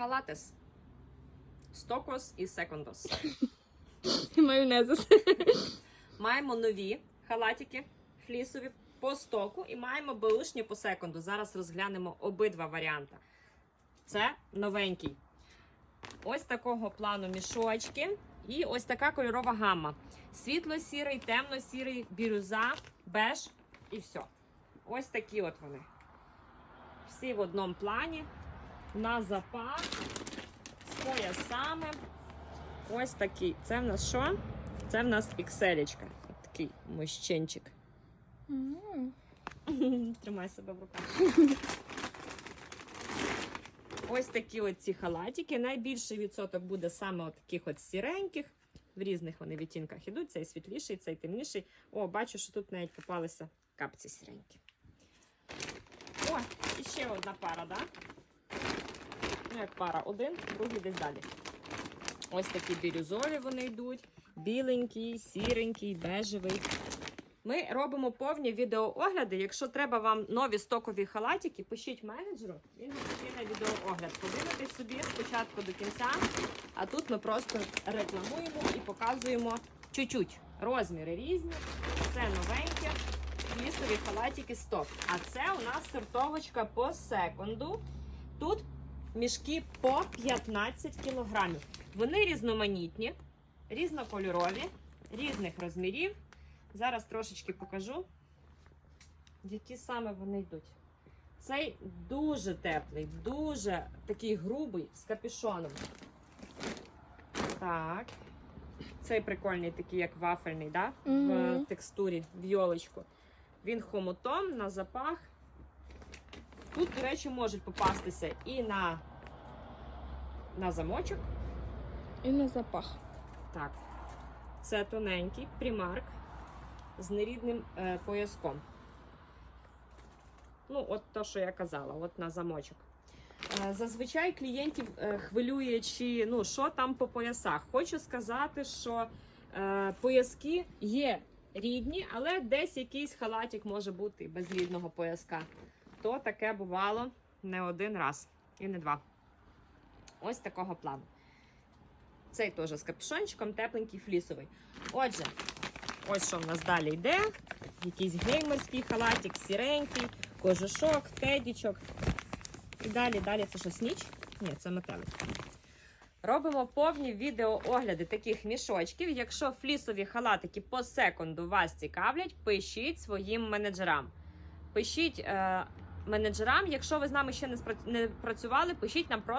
халатес. Стокос і секондос. Майонез. Маємо нові халатики флісові по стоку і маємо беушні по секунду. Зараз розглянемо обидва варіанти. Це новенький. Ось такого плану мішочки. І ось така кольорова гамма. Світло-сірий, темно-сірий, бірюза, беж і все. Ось такі от вони. Всі в одному плані. На запах, з поясами. Ось такий. Це в нас що? Це в нас пікселечка. Такий мужчинчик. Тримай себе в руках. Ось такі от ці халатики. Найбільший відсоток буде саме от таких от сіреньких. В різних вони відтінках ідуть. Цей світліший, цей темніший. О, бачу, що тут навіть попалися капці сіренькі. О, і ще одна пара, так? Да? Ну, як пара один, другий десь далі. Ось такі бірюзові вони йдуть. Біленький, сіренький, бежевий. Ми робимо повні відеоогляди. Якщо треба вам нові стокові халатики, пишіть менеджеру, він на відеоогляд. Подивитесь собі спочатку до кінця. А тут ми просто рекламуємо і показуємо чуть-чуть. Розміри різні, все новеньке. Лісові халатики сток. А це у нас сортовочка по секунду. Тут мішки по 15 кілограмів. Вони різноманітні, різнокольорові, різних розмірів. Зараз трошечки покажу, які саме вони йдуть. Цей дуже теплий, дуже такий грубий з капюшоном. Так. Цей прикольний, такий, як вафельний, да? в текстурі, в йолочку. Він хомутом на запах. Тут, до речі, можуть попастися і на, на замочок. І на запах. Так. Це тоненький примарк з нерідним е, пояском. Ну, от то, що я казала, от на замочок. Е, зазвичай клієнтів е, хвилює, чи ну, що там по поясах. Хочу сказати, що е, пояски є рідні, але десь якийсь халатик може бути без рідного пояска. То таке бувало не один раз і не два. Ось такого плану. Цей теж з капюшончиком, тепленький флісовий. Отже, ось що в нас далі йде. Якийсь геймерський халатик, сіренький, кожушок, тедічок. І далі, далі це що, сніч? Ні, це метелик. Робимо повні відеоогляди таких мішочків. Якщо флісові халатики по секунду вас цікавлять, пишіть своїм менеджерам. Пишіть е, менеджерам, якщо ви з нами ще не працювали, пишіть нам просто.